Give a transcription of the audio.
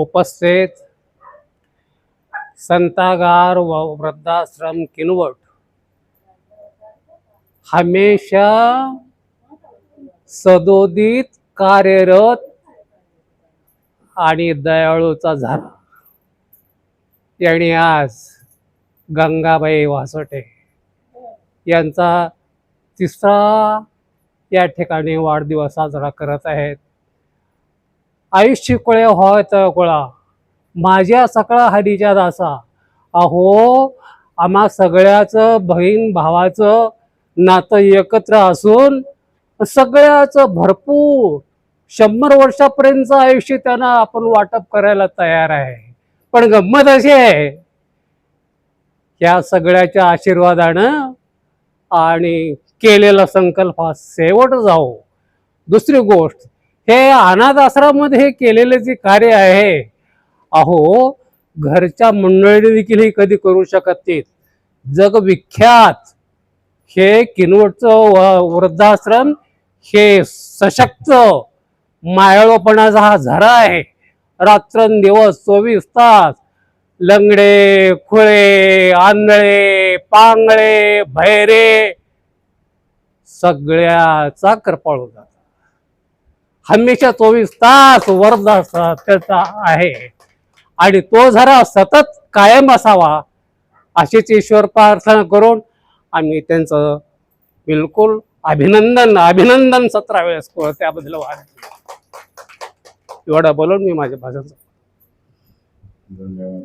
उपस्थित संतागार व वृद्धाश्रम किनवट. हमेशा सदोदित कार्यरत आणि दयाळूचा झाला. यांनी आज गंगाबाई वासोटे यांचा तिसरा या ठिकाणी वाढदिवस साजरा करत आहेत. आयुष्य कोळे होत तर माझ्या सकळा हरीच्या दासा. अहो आम्हा सगळ्याचं बहीण भावाचं नातं एकत्र असून सगळ्याचं भरपूर. शंभर वर्षापर्यंतचं आयुष्य त्यांना आपण वाटप करायला तयार आहे. पण गंमत अशी आहे या सगळ्याच्या आशीर्वादानं आणि केलेला संकल्प हा शेवट जाऊ दुसरी गोष्ट हे अनाथ आश्रमामध्ये हे केलेले जे कार्य आहे अहो घरच्या मंडळीने देखील हे कधी करू शकत नाहीत. जगविख्यात हे किनवटचं व- वृद्धाश्रम हे सशक्त मायाळोपणाचा हा झरा आहे. रात्रंदिवस चोवीस तास लंगडे खुळे आंधळे पांगळे भैरे सगळ्याचा कृपाळ होतात. हमेशा चोवीस तास वरदा त्याचा आहे. आणि तो जरा सतत कायम असावा अशीच ईश्वर प्रार्थना करून आम्ही त्यांचं बिलकुल अभिनंदन अभिनंदन सतरा वेळेस करू त्याबद्दल वाद एवढा बोलून मी माझ्या भाषण धन्यवाद.